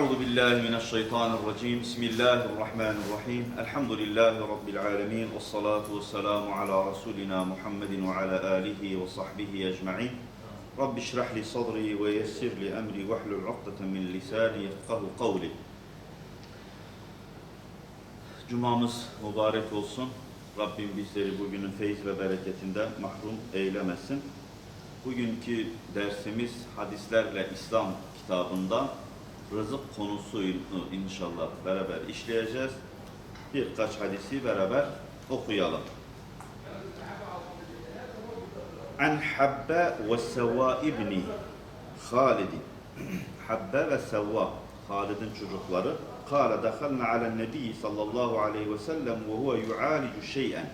Euzu billahi mineşşeytanirracim. Bismillahirrahmanirrahim. Elhamdülillahi rabbil alamin. Ves salatu vesselamu ala rasulina Muhammedin ve ala alihi ve sahbihi ecmaîn. Rabbi şrah li sadri ve yessir li emri ve hlul ukdeten min lisani yefkahu kavli. Cumamız mübarek olsun. Rabbim bizleri bugünün feyiz ve bereketinden mahrum eylemesin. Bugünkü dersimiz hadislerle İslam kitabından rızık konusunu e, inşallah beraber işleyeceğiz. Birkaç hadisi beraber okuyalım. An Habbe ve Sevva İbni Halid Habbe ve Sevva Halid'in çocukları Kale dehalna alen nebi sallallahu aleyhi ve sellem ve huve yu'alicu şey'en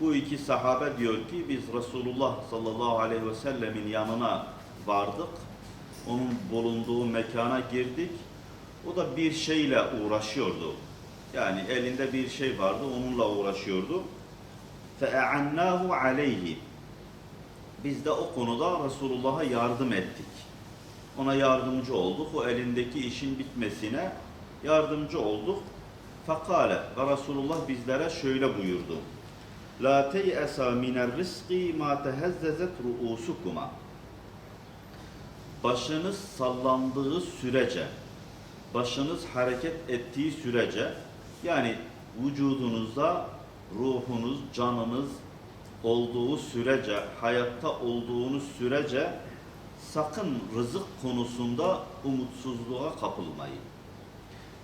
bu iki sahabe diyor ki biz Resulullah sallallahu aleyhi ve sellemin yanına vardık Onun bulunduğu mekana girdik. O da bir şeyle uğraşıyordu. Yani elinde bir şey vardı, onunla uğraşıyordu. فَاَعَنَّاهُ عَلَيْهِ Biz de o konuda Resulullah'a yardım ettik. Ona yardımcı olduk. O elindeki işin bitmesine yardımcı olduk. Fakale ve Resulullah bizlere şöyle buyurdu. La tey'esa miner rizqi ma tehezzezet ru'usukuma. Başınız sallandığı sürece, başınız hareket ettiği sürece, yani vücudunuzda ruhunuz, canınız olduğu sürece, hayatta olduğunuz sürece sakın rızık konusunda umutsuzluğa kapılmayın.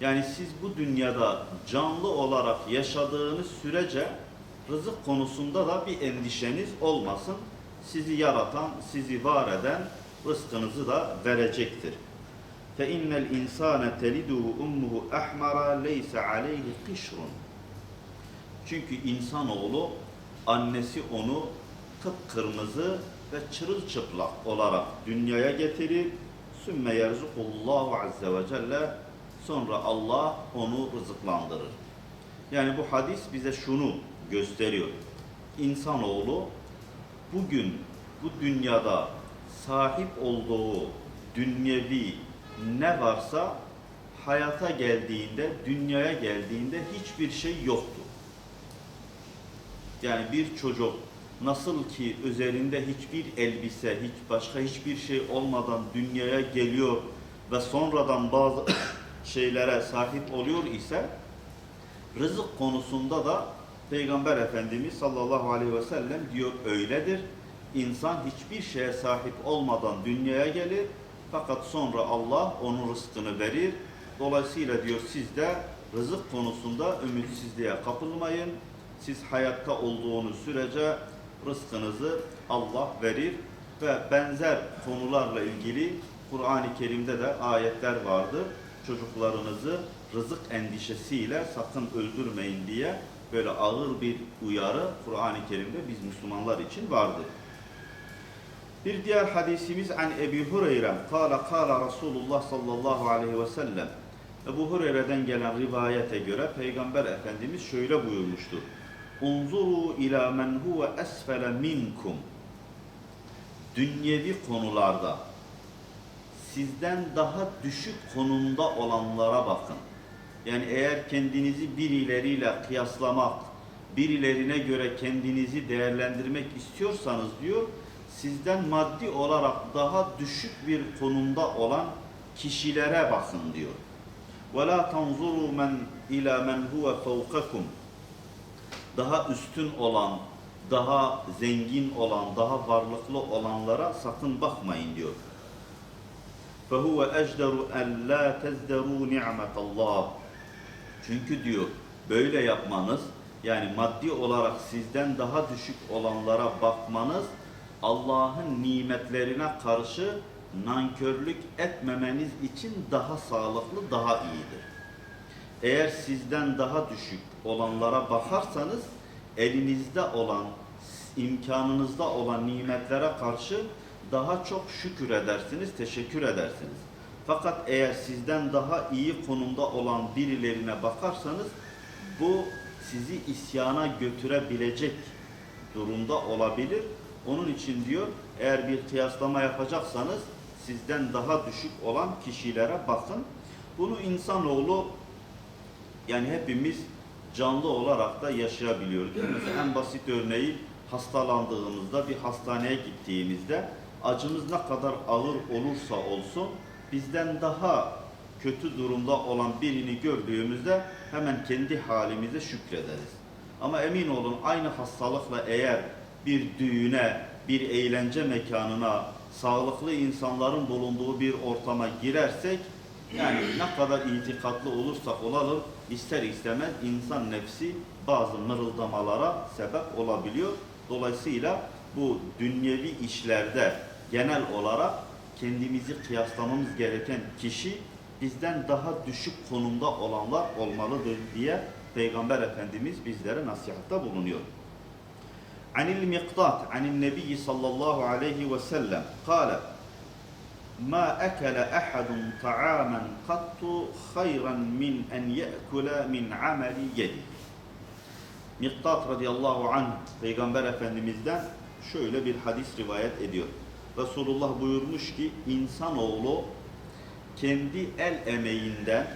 Yani siz bu dünyada canlı olarak yaşadığınız sürece rızık konusunda da bir endişeniz olmasın. Sizi yaratan, sizi var eden rızkınızı da verecektir. Fe innel insane teliduhu ummuhu ahmara leysa aleyhi kişrun. Çünkü insanoğlu annesi onu kıpkırmızı ve çırılçıplak olarak dünyaya getirir. Sümme yerzukullahu azze ve celle sonra Allah onu rızıklandırır. Yani bu hadis bize şunu gösteriyor. İnsanoğlu bugün bu dünyada sahip olduğu dünyevi ne varsa hayata geldiğinde, dünyaya geldiğinde hiçbir şey yoktu. Yani bir çocuk nasıl ki üzerinde hiçbir elbise, hiç başka hiçbir şey olmadan dünyaya geliyor ve sonradan bazı şeylere sahip oluyor ise rızık konusunda da Peygamber Efendimiz sallallahu aleyhi ve sellem diyor öyledir. İnsan hiçbir şeye sahip olmadan dünyaya gelir fakat sonra Allah onun rızkını verir. Dolayısıyla diyor siz de rızık konusunda ümitsizliğe kapılmayın. Siz hayatta olduğunuz sürece rızkınızı Allah verir ve benzer konularla ilgili Kur'an-ı Kerim'de de ayetler vardı. Çocuklarınızı rızık endişesiyle sakın öldürmeyin diye böyle ağır bir uyarı Kur'an-ı Kerim'de biz Müslümanlar için vardı. Bir diğer hadisimiz an Ebi Hureyre kâle kâle Resulullah sallallahu aleyhi ve sellem Ebu Hureyre'den gelen rivayete göre Peygamber Efendimiz şöyle buyurmuştur. Unzuru ila men huve esfele minkum. Dünyevi konularda sizden daha düşük konumda olanlara bakın. Yani eğer kendinizi birileriyle kıyaslamak, birilerine göre kendinizi değerlendirmek istiyorsanız diyor, sizden maddi olarak daha düşük bir konumda olan kişilere bakın diyor. وَلَا تَنْظُرُوا مَنْ اِلَى مَنْ هُوَ فَوْقَكُمْ daha üstün olan, daha zengin olan, daha varlıklı olanlara sakın bakmayın diyor. فَهُوَ اَجْدَرُ اَنْ لَا تَزْدَرُوا نِعْمَةَ اللّٰهِ Çünkü diyor, böyle yapmanız, yani maddi olarak sizden daha düşük olanlara bakmanız, Allah'ın nimetlerine karşı nankörlük etmemeniz için daha sağlıklı, daha iyidir. Eğer sizden daha düşük olanlara bakarsanız elinizde olan, imkanınızda olan nimetlere karşı daha çok şükür edersiniz, teşekkür edersiniz. Fakat eğer sizden daha iyi konumda olan birilerine bakarsanız bu sizi isyana götürebilecek durumda olabilir. Onun için diyor eğer bir kıyaslama yapacaksanız sizden daha düşük olan kişilere bakın. Bunu insanoğlu yani hepimiz canlı olarak da yaşayabiliyoruz. Değil mi? En basit örneği hastalandığımızda bir hastaneye gittiğimizde acımız ne kadar ağır olursa olsun bizden daha kötü durumda olan birini gördüğümüzde hemen kendi halimize şükrederiz. Ama emin olun aynı hastalıkla eğer bir düğüne, bir eğlence mekanına, sağlıklı insanların bulunduğu bir ortama girersek yani ne kadar itikatlı olursak olalım ister istemez insan nefsi bazı mırıldamalara sebep olabiliyor. Dolayısıyla bu dünyevi işlerde genel olarak kendimizi kıyaslamamız gereken kişi bizden daha düşük konumda olanlar olmalıdır diye Peygamber Efendimiz bizlere nasihatta bulunuyor. عن المقداد عن النبي صلى الله عليه وسلم قال ما أكل أحد طعاما قط خيرا من أن يأكل من عمل يده Miktat radıyallahu anh Peygamber Efendimiz'den şöyle bir hadis rivayet ediyor. Resulullah buyurmuş ki insanoğlu kendi el emeğinden,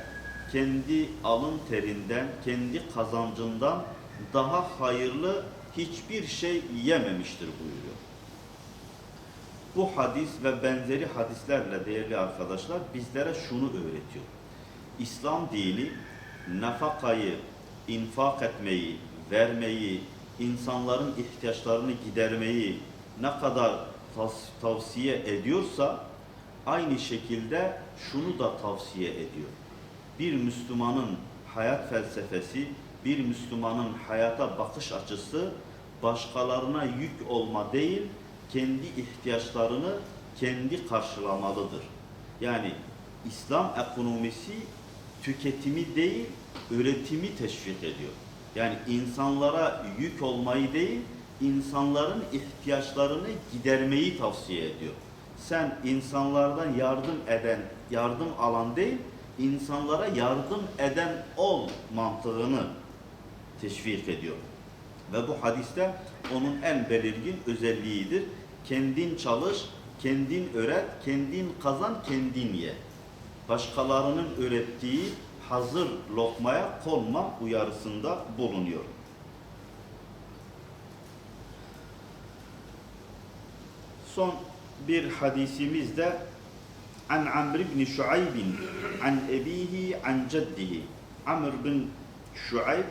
kendi alın terinden, kendi kazancından daha hayırlı hiçbir şey yememiştir buyuruyor. Bu hadis ve benzeri hadislerle değerli arkadaşlar bizlere şunu öğretiyor. İslam dini nafakayı, infak etmeyi, vermeyi, insanların ihtiyaçlarını gidermeyi ne kadar tavsiye ediyorsa aynı şekilde şunu da tavsiye ediyor. Bir Müslümanın hayat felsefesi, bir Müslümanın hayata bakış açısı başkalarına yük olma değil, kendi ihtiyaçlarını kendi karşılamalıdır. Yani İslam ekonomisi tüketimi değil, üretimi teşvik ediyor. Yani insanlara yük olmayı değil, insanların ihtiyaçlarını gidermeyi tavsiye ediyor. Sen insanlardan yardım eden, yardım alan değil, insanlara yardım eden ol mantığını teşvik ediyor. Ve bu hadiste onun en belirgin özelliğidir. Kendin çalış, kendin öğret, kendin kazan, kendin ye. Başkalarının öğrettiği hazır lokmaya konma uyarısında bulunuyor. Son bir hadisimiz de An Amr ibn Şuayb an ebihi an ceddihi. Amr bin Şuayb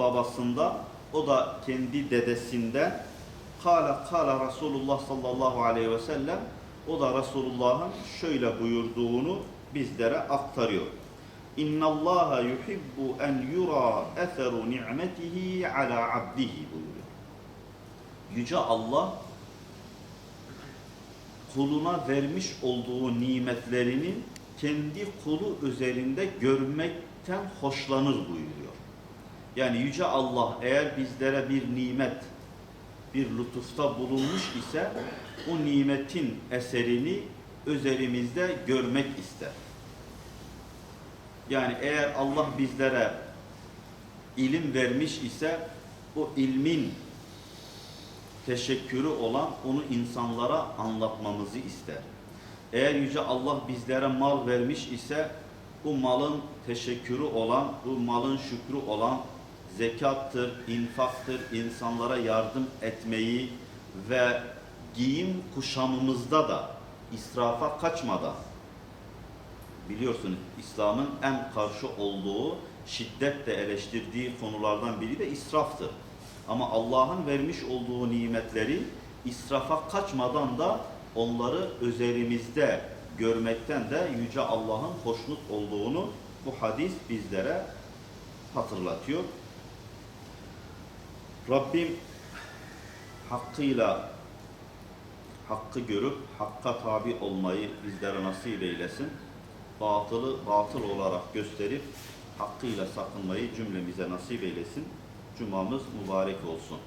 babasında o da kendi dedesinden Kale kale Resulullah sallallahu aleyhi ve sellem o da Resulullah'ın şöyle buyurduğunu bizlere aktarıyor. İnna Allaha yuhibbu en yura eseru ni'metihi ala abdihi buyuruyor. Yüce Allah kuluna vermiş olduğu nimetlerinin kendi kulu üzerinde görmekten hoşlanır buyuruyor. Yani Yüce Allah eğer bizlere bir nimet, bir lütufta bulunmuş ise o nimetin eserini üzerimizde görmek ister. Yani eğer Allah bizlere ilim vermiş ise o ilmin teşekkürü olan onu insanlara anlatmamızı ister. Eğer Yüce Allah bizlere mal vermiş ise bu malın teşekkürü olan, bu malın şükrü olan zekattır, infaktır, insanlara yardım etmeyi ve giyim kuşamımızda da israfa kaçmadan biliyorsunuz İslam'ın en karşı olduğu, şiddetle eleştirdiği konulardan biri de israftır. Ama Allah'ın vermiş olduğu nimetleri israfa kaçmadan da onları üzerimizde görmekten de Yüce Allah'ın hoşnut olduğunu bu hadis bizlere hatırlatıyor. Rabbim hakkıyla hakkı görüp hakka tabi olmayı bizlere nasip eylesin. Batılı batıl olarak gösterip hakkıyla sakınmayı cümlemize nasip eylesin. Cumamız mübarek olsun.